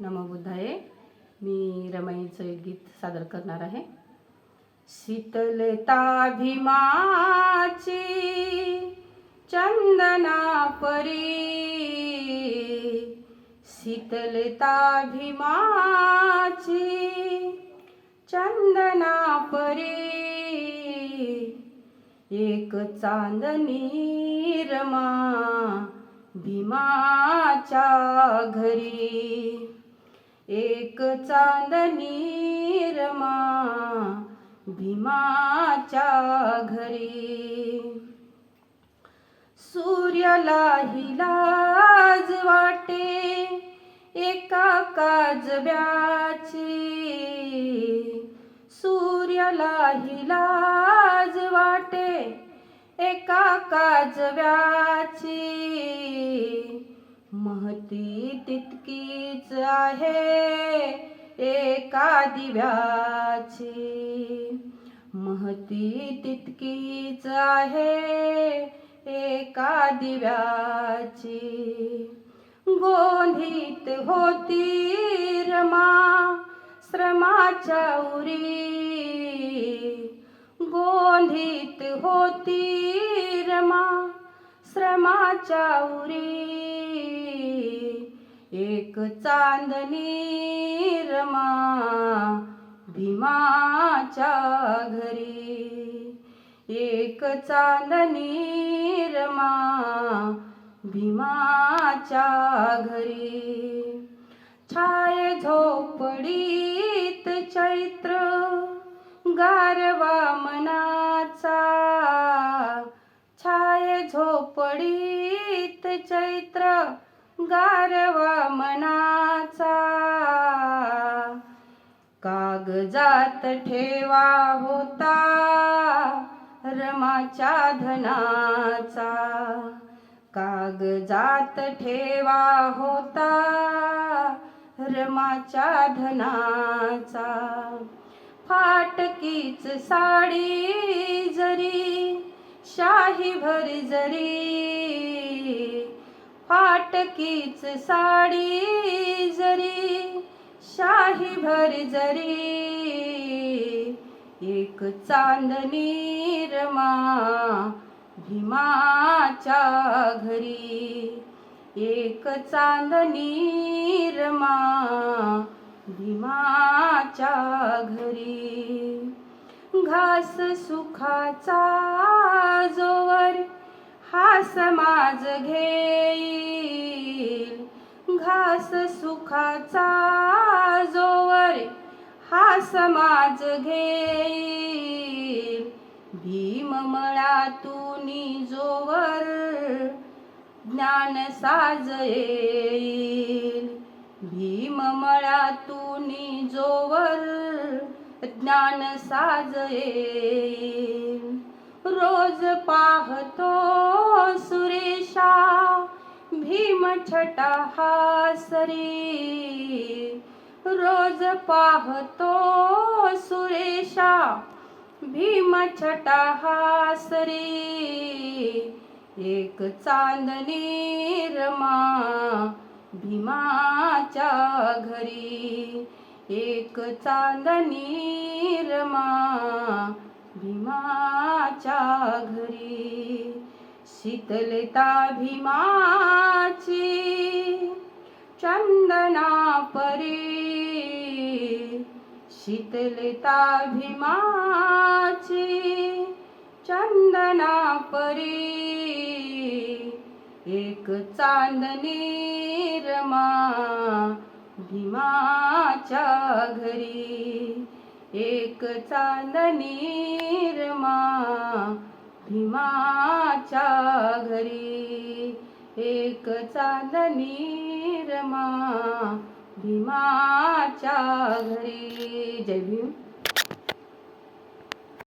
नमबुद्धाये मी रमाईचं एक गीत सादर करणार आहे. शीतलता भीमाची चंदना परी. शीतलता भीमाची चंदना परी. एक चांदनी रमा भीमाच्या घरी. एक चांदणी रमा भीमाच्या घरी. सूर्यालाही लाज वाटे एका काजब्याची. सूर्यालाही लाज वाटे एका काजव्याची महती तितकीच आहे एका दिव्याची. महती तितकीच आहे एका दिव्याची. गोंधीत होती रमा श्रमाच्या उरी. गोंधीत होती रमा श्रमाच्या उरी. एक चांदणी रमा भीमाच्या घरी. एक चांदणी रमा भीमाच्या घरी. छाय झोपडीत चैत्र गारवा मनाचा. छाय झोपडीत चैत्र गारवा मनाचा. कागजात ठेवा होता रमाच्या धनाचा. कागजात ठेवा होता रमाच्या धनाचा. फाटकीच साडी जरी शाही भर जरी फाटकीच साडी जरी शाही भर जरी एक चांदणी रमा भीमाच्या घरी. एक चांदणी रमा भीमाच्या घरी. घास सुखाचा हा समाज घेईल. घास सुखाचा जोवर हा समाज घेईल. भीममळातून जोवर ज्ञान साज येईल. भीममळातून जोवर ज्ञान साज येईल. रोज पाहतो सुरेशा भीम छटा हा सरी रोज पाहतो सुरेशा भीम छटा हा सरी एक चांदणी रमा भीमाच्या घरी. एक चांदणी रमा भीमाच्या घरी. शीतलता भीमाची चंदना परी. शीतलता भीमाची चंदना परी. एक चांदणी रमा भीमाच्या घरी. एक चांदणी रमा भीमाच्या घरी. एक चांदणी रमा भीमाच्या घरी. जय भीम.